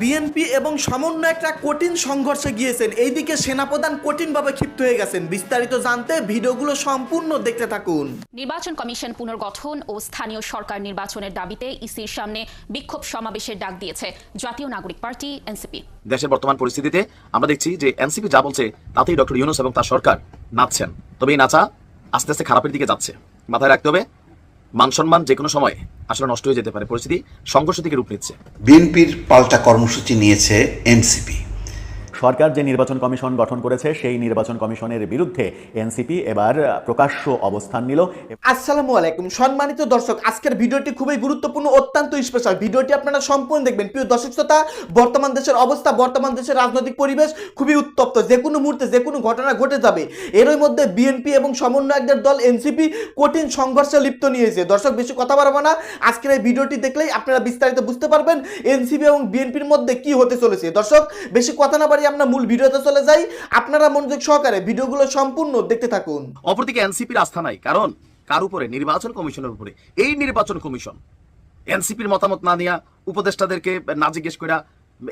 BNP এবং সমন্বয় একটা কঠিন সংঘর্ষে গিয়েছেন। এইদিকে সেনাপ্রধান কঠিনভাবে ক্ষিপ্ত হয়ে গেছেন। বিস্তারিত জানতে ভিডিওগুলো সম্পূর্ণ দেখতে থাকুন। নির্বাচন কমিশন পুনর্গঠন ও স্থানীয় সরকার নির্বাচনের দাবিতে ইসির সামনে বিক্ষোভ সমাবেশের ডাক দিয়েছে জাতীয় নাগরিক পার্টি এনসিপি দেশের বর্তমান পরিস্থিতিতে আমরা দেখছি যে এনসিপি যা বলছে তাতেই ডক্টর ইউনুস এবং তার সরকার নাচছেন। তবে এই নাচা আস্তে আস্তে খারাপের দিকে যাচ্ছে। মাথায় রাখতে হবে মান সম্মান যে কোনো সময় আসলে নষ্ট হয়ে যেতে পারে। পরিস্থিতি সংঘর্ষ থেকে রূপ নিচ্ছে। বিএনপির পাল্টা কর্মসূচি নিয়েছে এনসিপি। সরকার যে নির্বাচন কমিশন গঠন করেছে, সেই নির্বাচন কমিশনের বিরুদ্ধে এনসিপি এবার প্রকাশ্য অবস্থান নিল। আসসালামু আলাইকুম। সম্মানিত দর্শক, আজকের ভিডিওটি খুবই গুরুত্বপূর্ণ, অত্যন্ত স্পেশাল ভিডিওটি আপনারা সম্পূর্ণ দেখবেন। প্রিয় দর্শক শ্রোতা, বর্তমান দেশের অবস্থা, বর্তমান দেশের রাজনৈতিক পরিবেশ খুবই উত্তপ্ত। যে কোনো মুহূর্তে, যে কোনো ঘটনা ঘটে যাবে। এরই মধ্যে বিএনপি এবং সমন্বয়কদের দল এনসিপি কঠিন সংঘর্ষে লিপ্ত নিয়েছে। দর্শক, বেশি কথা বাড়াবো না। আজকের এই ভিডিওটি দেখলেই আপনারা বিস্তারিত বুঝতে পারবেন এনসিপি এবং বিএনপির মধ্যে কি হতে চলেছে। দর্শক, বেশি কথা না বাড়িয়ে আমরা মূল ভিডিওতে চলে যাই। আপনারা মনোযোগ সহকারে ভিডিওগুলো সম্পূর্ণ দেখতে থাকুন। অপরদিকে এনসিপির আস্থা নাই, কারণ কার উপরে? নির্বাচন কমিশনের উপরে। এই নির্বাচন কমিশন, এনসিপির মতামত না নিয়া উপদেষ্টাদেরকে না জিজ্ঞেস করে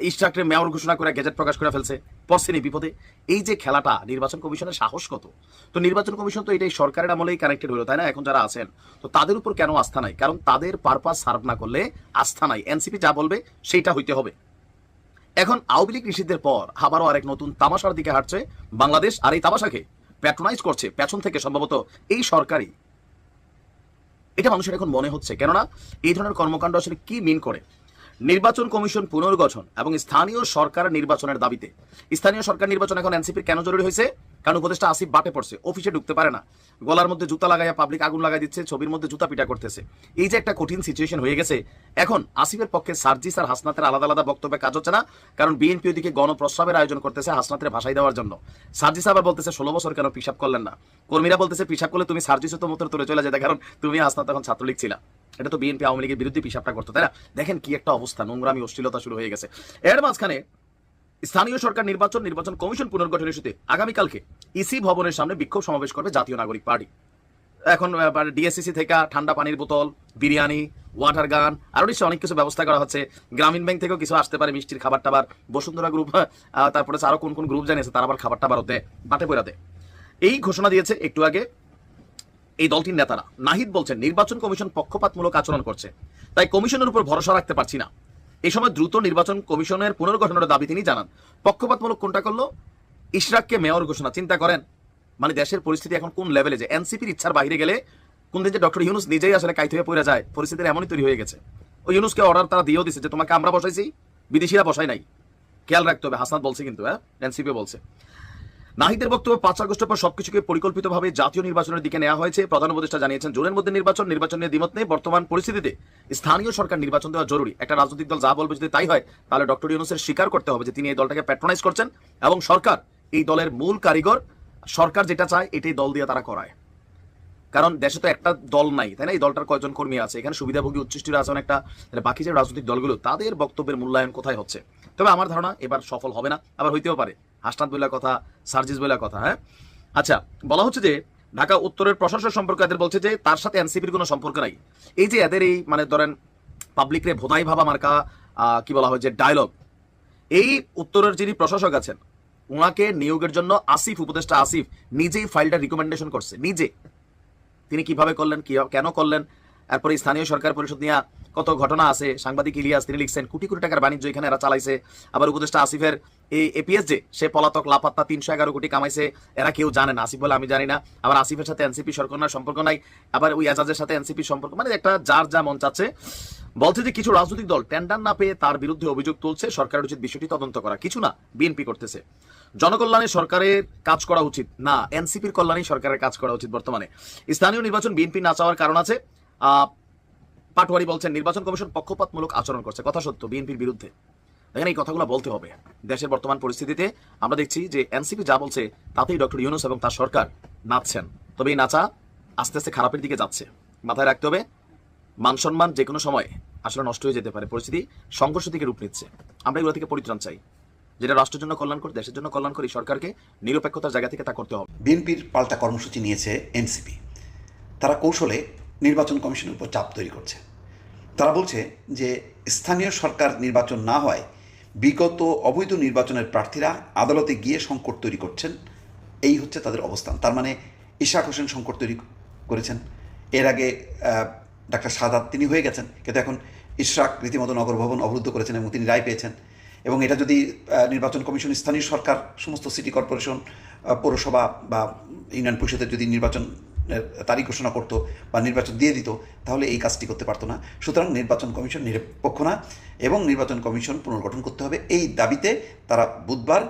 ইস্টাকরে মেয়র ঘোষণা করে গেজেট প্রকাশ করে ফেলছে পড়ছেনি বিপদে। এই যে খেলাটা, নির্বাচন কমিশনের সাহস কত? তো নির্বাচন কমিশন তো এটাই সরকারের আমলেই কানেক্টেড হলো তাই না? এখন যারা আছেন, তো তাদের উপর কেন আস্থা নাই? কারণ তাদের পারপাস সার্ভ না করলে আস্থা নাই। এনসিপি যা বলবে, সেইটা হইতে হবে। এখন আওয়ামী লীগ নিষিদ্ধের পর আবারও আরেক নতুন তামাশার দিকে হাঁটছে বাংলাদেশ আর এই তামাশাকে প্যাট্রোনাইজ করছে পেছন থেকে সম্ভবত এই সরকারি এটা মানুষের এখন মনে হচ্ছে। কেননা এই ধরনের কর্মকাণ্ড আসলে কি মিন করে? নির্বাচন কমিশন পুনর্গঠন এবং স্থানীয় সরকার নির্বাচনের দাবিতে। স্থানীয় সরকার নির্বাচন এখন এনসিপির কেন জরুরি হয়েছে? কারণ উপদেষ্টা আসিফ বাটে পড়ছে, অফিসে ঢুকতে পারে না। গলার মধ্যে জুতা লাগাইয়া পাবলিক আগুন লাগাই দিচ্ছে, ছবির মধ্যে জুতা পিটা করতেছে। এই যে একটা কঠিন সিচুয়েশন হয়ে গেছে, এখন আসিফের পক্ষে সার্জিস আর হাসনাতের আলাদা আলাদা বক্তব্যে কাজ হচ্ছে না, কারণ বিএনপি ওদিকে গণপ্রস্রাবের আয়োজন করতেছে হাসনাতের ভাষাই দেওয়ার জন্য। সার্জিস আবার বলতেছে, ষোলো বছর কেন পিসাব করলেন না? কর্মীরা বলতেছে পিসাব করলে তুমি সার্জিসও তো মতো তোরে চলে যেতে, কারণ তুমি হাসনা এখন ছাত্রলীগ ছিলা। এটা তো বিএনপি আওয়ামী লীগের বিরুদ্ধে পিসাবটা করতো তাই না? দেখেন কি একটা অবস্থা নোংরামি অশ্লীলতা শুরু হয়ে গেছে। এর মাঝখানে স্থানীয় সরকার নির্বাচন নির্বাচন কমিশন পুনর্গঠনের ইস্যুতে আগামীকালকে ইসি ভবনের সামনে বিক্ষোভ সমাবেশ করবে জাতীয় নাগরিক পার্টি। এখন ডিএসসিসি থেকে ঠান্ডা পানির বোতল বিরিয়ানি ওয়াটার গান আরও নিশ্চয়ই অনেক কিছু ব্যবস্থা করা হচ্ছে। গ্রামীণ ব্যাংক থেকেও কিছু আসতে পারে মিষ্টির খাবার টাবার। বসুন্ধরা গ্রুপ আহ, তারপরে হচ্ছে আরও কোন কোন গ্রুপ জানিয়েছে তারা আবার খাবার টাবারও দেয় বাটে বইরা দেয়। এই ঘোষণা দিয়েছে একটু আগে এই দলটির নেতারা। নাহিদ বলছেন, নির্বাচন কমিশন পক্ষপাতমূলক আচরণ করছে। তাই কমিশনের উপর ভরসা রাখতে পারছি না। এই সময় দ্রুত নির্বাচন কমিশনের পুনর্গঠনের দাবি তিনি জানান। পক্ষপাতমূলক কোনটা করল? ইশরাককে মেয়র ঘোষণা, চিন্তা করেন। মানে দেশের পরিস্থিতি এখন কোন লেভেলে যে এনসিপির ইচ্ছার বাইরে গেলে কোন দিন যে ডক্টর ইউনুস নিজেই আসলে কাইত হয়ে পড়ে যায় পরিস্থিতির এমনই তৈরি হয়ে গেছে। ওই ইউনুসকে অর্ডার তারা দিয়েও দিচ্ছে যে, তোমাকে আমরা বসাইছি, বিদেশিরা বসাই নাই। খেয়াল রাখতে হবে, হাসনাত বলছে কিন্তু হ্যাঁ? এনসিপি বলছে। নাহিদের বক্তব্য পাঁচ আগস্টের পর সবকিছুকে পরিকল্পিতভাবে জাতীয় নির্বাচনের দিকে নেওয়া হয়েছে। প্রধান উপদেষ্টা জানিয়েছেন, জুনের মধ্যে নির্বাচন নির্বাচন নিয়ে দ্বিমত নেই। বর্তমান পরিস্থিতিতে স্থানীয় সরকার নির্বাচন দেওয়া জরুরি। একটা রাজনৈতিক দল যা বলবে যদি তাই হয়, তাহলে ডক্টর ইউনুসের স্বীকার করতে হবে যে তিনি এই দলটাকে প্যাট্রোনাইজ করছেন এবং সরকার এই দলের মূল কারিগর, সরকার যেটা চায় এটাই দল দিয়ে তারা করায়। কারণ দেশে তো একটা দল নাই, তাই না? এই দলটার কয়জন কর্মী আছে? এখানে সুবিধাভোগী উচ্ছিষ্টিরা আছে অনেকটা। বাকি যে রাজনৈতিক দলগুলো, তাদের বক্তব্যের মূল্যায়ন কোথায় হচ্ছে? তবে আমার ধারণা এবার সফল হবে না, আবার হইতেও পারে। হাসনাত বইলা কথা, সার্জিস বইলা কথা হ্যাঁ? আচ্ছা বলা হচ্ছে যে ঢাকা উত্তরের প্রশাসন সম্পর্কে এদের বলছে যে তার সাথে এনসিপির কোনো সম্পর্ক নাই। এই যে এদের এই মানে ধরেন পাবলিকরে ভোদাই ভাবা মার্কা কি বলা হয় যে ডায়লগ এই উত্তরের যিনি প্রশাসক আছেন ওনাকে নিয়োগের জন্য আসিফ, উপদেষ্টা আসিফ নিজেই ফাইলটা রিকমেন্ডেশন করছে, নিজে। তিনি কীভাবে করলেন কেন করলেন তারপরে স্থানীয় সরকার পরিষদ নিয়ে কত ঘটনা আছে? সাংবাদিক ইলিয়াস, তিনি লিখছেন, কোটি কোটি টাকার বাণিজ্য এখানে এরা চালাইছে। আবার উপদেষ্টা আসিফের এই এপিএস যে সে পলাতক লাপাত্তা তিনশো এগারো কোটি কামাইছে, এরা কেউ জানে না। আসিফ বলে আমি জানি না। আবার আসিফের সাথে এনসিপি সরকার সম্পর্ক নাই। আবার ওই এজাজের সাথে এনসিপি সম্পর্ক মানে একটা যার যা মন চাচ্ছে। বলছে যে কিছু রাজনৈতিক দল টেন্ডার না পেয়ে তার বিরুদ্ধে অভিযোগ তুলছে, সরকারের উচিত বিষয়টি তদন্ত করা। কিছু না, বিএনপি করতেছে। জনকল্যাণে সরকারের কাজ করা উচিত। না, এনসিপির কল্যাণে সরকারের কাজ করা উচিত বর্তমানে। স্থানীয় নির্বাচন বিএনপি না চাওয়ার কারণ আছে। পাটোয়ারি বলছেন, নির্বাচন কমিশন পক্ষপাতমূলক আচরণ করছে। কথা সত্য, বিএনপির বিরুদ্ধে। দেখেন, এই কথাগুলো বলতে হবে। দেশের বর্তমান পরিস্থিতিতে আমরা দেখছি যে এনসিপি যা বলছে, তাতেই ডক্টর ইউনুস এবং তার সরকার নাচছেন। তবে এই নাচা আস্তে আস্তে খারাপের দিকে যাচ্ছে। মাথায় রাখতে হবে মান সম্মান যে কোনো সময় আসলে নষ্ট হয়ে যেতে পারে। পরিস্থিতি সংঘর্ষ থেকে রূপ নিচ্ছে। আমরা এগুলো থেকে পরিত্রাণ চাই। যেটা রাষ্ট্রের জন্য কল্যাণকর, দেশের জন্য কল্যাণকর, এই সরকারকে নিরপেক্ষতার জায়গা থেকে তা করতে হবে। বিএনপির পাল্টা কর্মসূচি নিয়েছে এনসিপি। তারা কৌশলে নির্বাচন কমিশনের উপর চাপ তৈরি করছে। তারা বলছে যে স্থানীয় সরকার নির্বাচন না হয়, বিগত অবৈধ নির্বাচনের প্রার্থীরা আদালতে গিয়ে সংকট তৈরি করছেন। এই হচ্ছে তাদের অবস্থান। তার মানে ইশাক হোসেন সংকট তৈরি করেছেন। এর আগে ডাক্তার সাদাত তিনি হয়ে গেছেন, কিন্তু এখন ইশরাক রীতিমতো নগর ভবন অবরুদ্ধ করেছেন এবং তিনি রায় পেয়েছেন। এবং এটা যদি নির্বাচন কমিশন, স্থানীয় সরকার, সমস্ত সিটি কর্পোরেশন পৌরসভা বা ইউনিয়ন পরিষদের যদি নির্বাচন তারিখ ঘোষণা করতো বা নির্বাচন দিয়ে দিত, তাহলে এই কাজটি করতে পারতো না। সুতরাং নির্বাচন কমিশন নিরপেক্ষ না এবং নির্বাচন কমিশন পুনর্গঠন করতে হবে। এই দাবিতে তারা বুধবার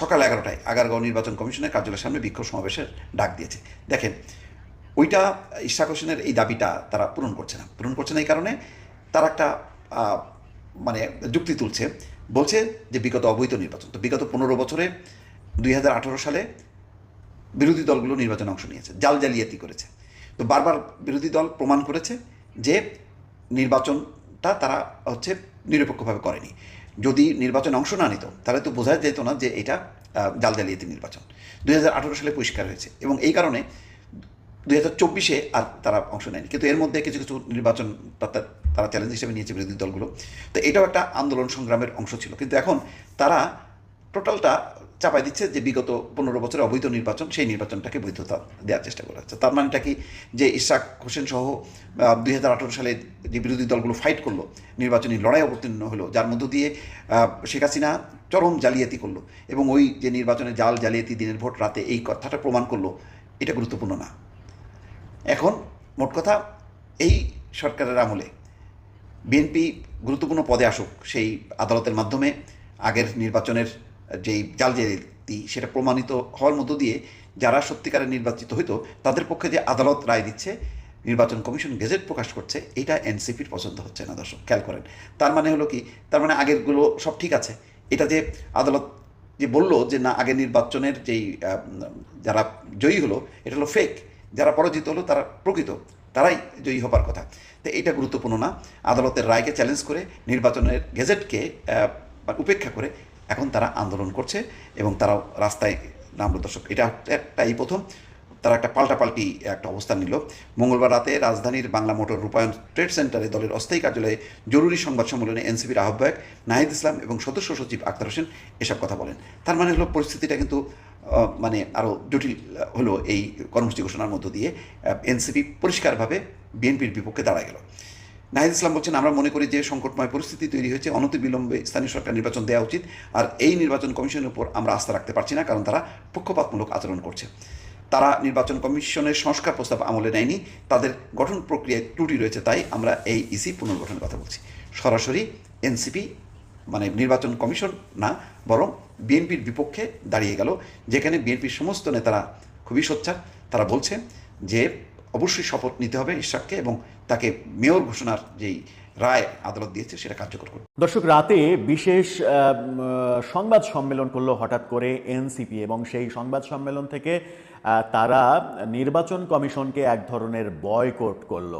সকাল এগারোটায় আগারগাঁও নির্বাচন কমিশনের কার্যালয়ের সামনে বিক্ষোভ সমাবেশের ডাক দিয়েছে। দেখেন, ওইটা ইশাক হোসেনের এই দাবিটা তারা পূরণ করছে না। পূরণ করছে না এই কারণে তারা একটা মানে যুক্তি তুলছে। বলছে যে বিগত অবৈধ নির্বাচন, তো বিগত পনেরো বছরে দুই হাজার আঠেরো সালে বিরোধী দলগুলো নির্বাচনে অংশ নিয়েছে, জাল জালিয়াতি করেছে। তো বারবার বিরোধী দল প্রমাণ করেছে যে নির্বাচনটা তারা হচ্ছে নিরপেক্ষভাবে করেনি। যদি নির্বাচনে অংশ না নিত, তাহলে তো বোঝা যেত না যে এটা জাল জালিয়াতি নির্বাচন। দুই হাজার আঠেরো সালে পরিষ্কার হয়েছে এবং এই কারণে দুই হাজার চব্বিশে আর তারা অংশ নেয়নি। কিন্তু এর মধ্যে কিছু কিছু নির্বাচন তারা চ্যালেঞ্জ হিসেবে নিয়েছে বিরোধী দলগুলো। তো এটাও একটা আন্দোলন সংগ্রামের অংশ ছিল। কিন্তু এখন তারা টোটালটা চাপাই দিচ্ছে যে বিগত পনেরো বছরের অবৈধ নির্বাচন, সেই নির্বাচনটাকে বৈধতা দেওয়ার চেষ্টা করা হচ্ছে। তার মানেটা কি? যে ইশাক হোসেন সহ দুই হাজার আঠারো সালে যে বিরোধী দলগুলো ফাইট করল, নির্বাচনী লড়াই অবতীর্ণ হলো, যার মধ্য দিয়ে শেখ হাসিনা চরম জালিয়াতি করল এবং ওই যে নির্বাচনে জাল জালিয়াতি দিনের ভোট রাতে এই কথাটা প্রমাণ করল, এটা গুরুত্বপূর্ণ না। এখন মোট কথা, এই সরকারের আমলে বিএনপি গুরুত্বপূর্ণ পদে আসুক সেই আদালতের মাধ্যমে, আগের নির্বাচনের যেই জাল জালিয়াতি সেটা প্রমাণিত হওয়ার মধ্য দিয়ে যারা সত্যিকারে নির্বাচিত হইতো, তাদের পক্ষে যে আদালত রায় দিচ্ছে, নির্বাচন কমিশন গেজেট প্রকাশ করছে, এটা এনসিপির পছন্দ হচ্ছে না দর্শক, খেয়াল করেন। তার মানে হলো কি, তার মানে আগেরগুলো সব ঠিক আছে। এটা যে আদালত যে বলল যে না আগের নির্বাচনের যেই যারা জয়ী হলো, এটা হলো ফেক যারা পরাজিত হলো তারা প্রকৃত, তারাই জয়ী হবার কথা। তো এটা গুরুত্বপূর্ণ না, আদালতের রায়কে চ্যালেঞ্জ করে, নির্বাচনের গেজেটকে উপেক্ষা করে এখন তারা আন্দোলন করছে এবং তারাও রাস্তায় নামলো দর্শক। এটা একটা এই প্রথম। তারা একটা পাল্টাপাল্টি একটা অবস্থান নিল। মঙ্গলবার রাতে রাজধানীর বাংলা মোটর রূপায়ণ ট্রেড সেন্টারে দলের অস্থায়ী কার্যালয়ে জরুরি সংবাদ সম্মেলনে এনসিপির আহ্বায়ক নাহিদ ইসলাম এবং সদস্য সচিব আক্তার হোসেন এসব কথা বলেন। তার মানে হলো পরিস্থিতিটা কিন্তু মানে আরও জটিল হলো এই কর্মসূচি ঘোষণার মধ্য দিয়ে এনসিপি পরিষ্কারভাবে বিএনপির বিপক্ষে দাঁড়া গেল। নাহিদ ইসলাম বলছেন, আমরা মনে করি যে সংকটময় পরিস্থিতি তৈরি হয়েছে অনতিবিলম্বে স্থানীয় সরকার নির্বাচন দেওয়া উচিত, আর এই নির্বাচন কমিশনের উপর আমরা আস্থা রাখতে পারছি না, কারণ তারা পক্ষপাতমূলক আচরণ করছে। তারা নির্বাচন কমিশনের সংস্কার প্রস্তাব আমলে নেয়নি, তাদের গঠন প্রক্রিয়ায় ত্রুটি রয়েছে, তাই আমরা এই ইসি পুনর্গঠনের কথা বলছি। সরাসরি এনসিপি মানে নির্বাচন কমিশন না, বরং বিএনপির বিপক্ষে দাঁড়িয়ে গেল, যেখানে বিএনপির সমস্ত নেতারা খুবই সোচ্চার। তারা বলছে যে অবশ্যই শপথ নিতে হবে ইশাককে এবং তাকে মেয়র ঘোষণার যেই রায় আদালত দিয়েছে সেটা কার্যকর করবে দর্শক, রাতে বিশেষ সংবাদ সম্মেলন করল হঠাৎ করে এনসিপি এবং সেই সংবাদ সম্মেলন থেকে তারা নির্বাচন কমিশনকে এক ধরনের বয়কট করল।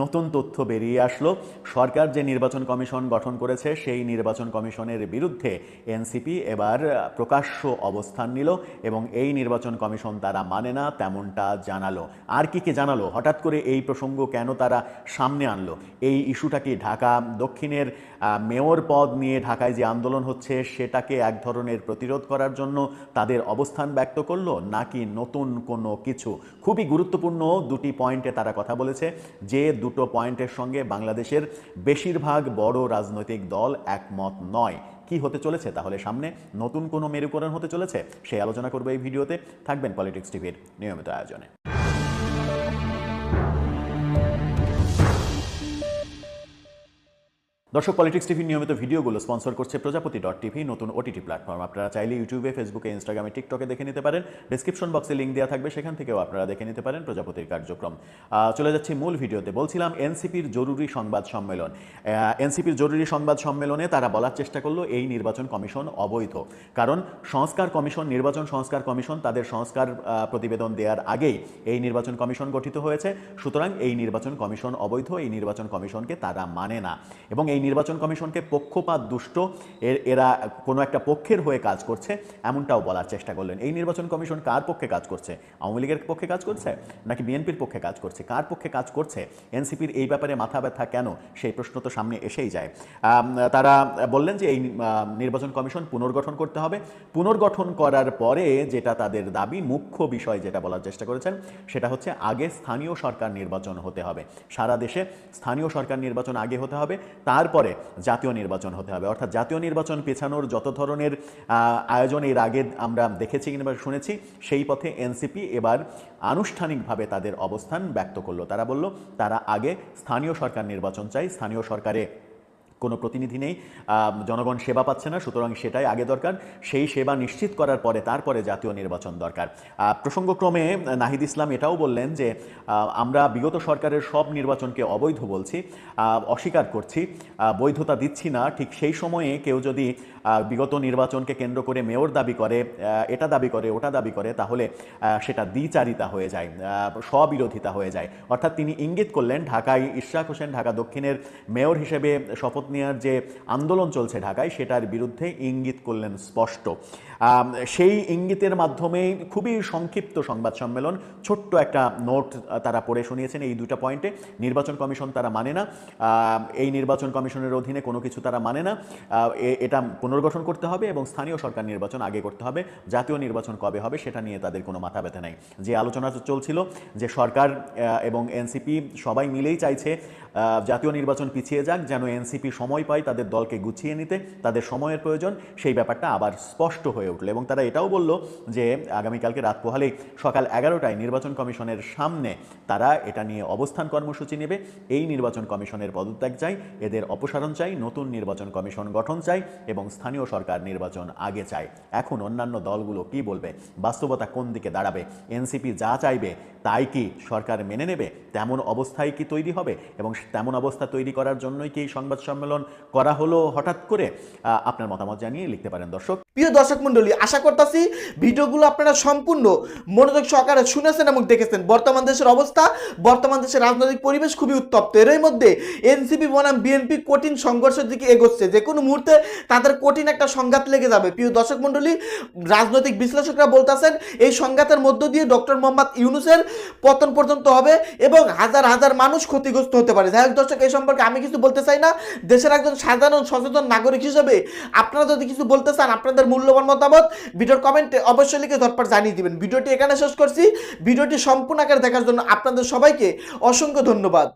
নতুন তথ্য বেরিয়ে আসলো। সরকার যে নির্বাচন কমিশন গঠন করেছে, সেই নির্বাচন কমিশনের বিরুদ্ধে এনসিপি এবার প্রকাশ্য অবস্থান নিল এবং এই নির্বাচন কমিশন তারা মানে না তেমনটা জানালো। আর কি কি জানালো? হঠাৎ করে এই প্রসঙ্গ কেন তারা সামনে আনলো? এই ইস্যুটা কি ঢাকা দক্ষিণের মেয়র পদ নিয়ে ঢাকায় যে আন্দোলন হচ্ছে, সেটাকে এক ধরনের প্রতিরোধ করার জন্য তাদের অবস্থান ব্যক্ত করল নাকি নতুন কোনো কিছু। খুবই গুরুত্বপূর্ণ দুটি পয়েন্টে তারা কথা বলেছে, যে দুটো পয়েন্টের সঙ্গে বাংলাদেশের বেশিরভাগ বড় রাজনৈতিক দল একমত নয়। কি হতে চলেছে তাহলে সামনে? নতুন কোনো মেরুকরণ হতে চলেছে? সেই আলোচনা করবে এই ভিডিওতে। থাকবেন পলিটিক্স টিভির নিয়মিত আয়োজনে। দর্শক পলিটিক্স টিভির নিয়মিত ভিডিওগুলো স্পন্সর করছে প্রজাপতি ডট টিভি, নতুন ওটিটি প্ল্যাটফর্ম আপনারা চাইলে ইউটিউবে ফেসবুকে ইনস্টাগ্রামে টিকটকে দেখে নিতে পারেন। ডিসক্রিপশন বক্সে লিঙ্ক দেওয়া থাকবে, সেখান থেকেও আপনারা দেখে নিতে পারেন প্রজাপতির কার্যক্রম। চলে যাচ্ছি মূল ভিডিওতে। বলছিলাম এনসিপির জরুরি সংবাদ সম্মেলন। এনসিপির জরুরি সংবাদ সম্মেলনে তারা বলার চেষ্টা করল, এই নির্বাচন কমিশন অবৈধ। কারণ সংস্কার কমিশন, নির্বাচন সংস্কার কমিশন তাদের সংস্কার প্রতিবেদন দেওয়ার আগেই এই নির্বাচন কমিশন গঠিত হয়েছে। সুতরাং এই নির্বাচন কমিশন অবৈধ, এই নির্বাচন কমিশনকে তারা মানে না। এবং এই এই নির্বাচন কমিশনকে পক্ষপাত দুষ্ট। এর, এরা কোনো একটা পক্ষের হয়ে কাজ করছে, এমনটাও বলার চেষ্টা করলেন। এই নির্বাচন কমিশন কার পক্ষে কাজ করছে? আওয়ামী লীগের পক্ষে কাজ করছে? নাকি বিএনপির পক্ষে কাজ করছে? কার পক্ষে কাজ করছে? এনসিপির এই ব্যাপারে মাথা ব্যথা কেন? সেই প্রশ্ন তো সামনে এসেই যায়। তারা বললেন যে এই নির্বাচন কমিশন পুনর্গঠন করতে হবে। পুনর্গঠন করার পরে যেটা তাদের দাবি, মুখ্য বিষয় যেটা বলার চেষ্টা করেছেন, সেটা হচ্ছে আগে স্থানীয় সরকার নির্বাচন হতে হবে। সারা দেশে স্থানীয় সরকার নির্বাচন আগে হতে হবে। তারপরে জাতীয় নির্বাচন হতে হবে। অর্থাৎ জাতীয় নির্বাচন পেছানোর যত ধরনের আয়োজন এর আগে আমরা দেখেছি কিংবা শুনেছি, সেই পথে এনসিপি এবার আনুষ্ঠানিকভাবে তাদের অবস্থান ব্যক্ত করল। তারা বলল, তারা আগে স্থানীয় সরকার নির্বাচন চাই স্থানীয় সরকারে কোনো প্রতিনিধি নেই জনগণ সেবা পাচ্ছে না, সুতরাং সেটাই আগে দরকার। সেই সেবা নিশ্চিত করার পরে তারপরে জাতীয় নির্বাচন দরকার। প্রসঙ্গক্রমে নাহিদ ইসলাম এটাও বললেন যে আমরা বিগত সরকারের সব নির্বাচনকে অবৈধ বলছি অস্বীকার করছি বৈধতা দিচ্ছি না। ঠিক সেই সময়ে কেউ যদি বিগত নির্বাচনকে কেন্দ্র করে মেয়র দাবি করে এটা দাবি করে, ওটা দাবি করে, তাহলে সেটা দ্বিচারিতা হয়ে যায় স্ববিরোধিতা হয়ে যায়। অর্থাৎ তিনি ইঙ্গিত করলেন ঢাকায় ইশরাক হোসেন ঢাকা দক্ষিণের মেয়র হিসেবে শপথ নেওয়ার যে আন্দোলন চলছে ঢাকায় সেটার বিরুদ্ধে ইঙ্গিত করলেন স্পষ্ট। সেই ইঙ্গিতের মাধ্যমে খুবই সংক্ষিপ্ত সংবাদ সম্মেলন, ছোট্ট একটা নোট তারা পড়ে শুনিয়েছেন এই দুটা পয়েন্টে। নির্বাচন কমিশন তারা মানে না এই নির্বাচন কমিশনের অধীনে কোনো কিছু তারা মানে না এটা পুনর্গঠন করতে হবে এবং স্থানীয় সরকার নির্বাচন আগে করতে হবে, জাতীয় নির্বাচন কবে হবে সেটা নিয়ে তাদের কোনো মাথা ব্যথা নাই। যে আলোচনা চলছিল যে সরকার এবং এনসিপি সবাই মিলেই চাইছে জাতীয় নির্বাচন পিছিয়ে যাক, যেন এনসিপি সময় পায় তাদের দলকে গুছিয়ে নিতে, তাদের সময়ের প্রয়োজন, সেই ব্যাপারটা আবার স্পষ্ট হয়ে উঠল এবং তারা এটাও বলল যে আগামীকালকে রাত পোহালেই সকাল এগারোটায় নির্বাচন কমিশনের সামনে তারা এটা নিয়ে অবস্থান কর্মসূচি নেবে। এই নির্বাচন কমিশনের পদত্যাগ চাই, এদের অপসারণ চাই, নতুন নির্বাচন কমিশন গঠন চাই এবং স্থানীয় সরকার নির্বাচন আগে চাই এখন অন্যান্য দলগুলো কি বলবে? বাস্তবতা কোন দিকে দাঁড়াবে? এনসিপি যা চাইবে তাই কি সরকার মেনে নেবে? তেমন অবস্থায় কি তৈরি হবে? এবং তেমন অবস্থা তৈরি করার জন্যই কি সংবাদ সম্মেলন করা হলো হঠাৎ করে? আপনার মতামত জানিয়ে লিখতে পারেন দর্শক। প্রিয় দর্শক মন্ডলী আশা করতেছি ভিডিওগুলো আপনারা সম্পূর্ণ মনোযোগ সহকারে শুনেছেন এবং দেখেছেন। বর্তমান দেশের অবস্থা, বর্তমান দেশের রাজনৈতিক পরিবেশ খুবই উত্তপ্ত। এরই মধ্যে এনসিপি, বনাম, বিএনপি কঠিন সংঘর্ষের দিকে এগোচ্ছে। যে কোনো মুহূর্তে তাদের কঠিন একটা সংঘাত লেগে যাবে। প্রিয় দর্শক মন্ডলী, রাজনৈতিক বিশ্লেষকরা বলতেছেন, এই সংঘাতের মধ্য দিয়ে ডক্টর মোহাম্মদ ইউনুসের পতন পর্যন্ত হবে এবং হাজার হাজার মানুষ ক্ষতিগ্রস্ত হতে পারে। যাই হোক দর্শক, এই সম্পর্কে আমি কিছু বলতে চাই না। দেশের একজন সাধারণ, সচেতন নাগরিক হিসেবে আপনারা যদি কিছু বলতে চান, আপনাদের মূল্যবান মতামত ভিডিওর কমেন্টে অবশ্যই লিখে ধরপার জানিয়ে দিবেন। ভিডিওটি এখানে শেষ করছি। ভিডিওটি সম্পূর্ণ আকারে দেখার জন্য আপনাদের সবাইকে অসংখ্য ধন্যবাদ।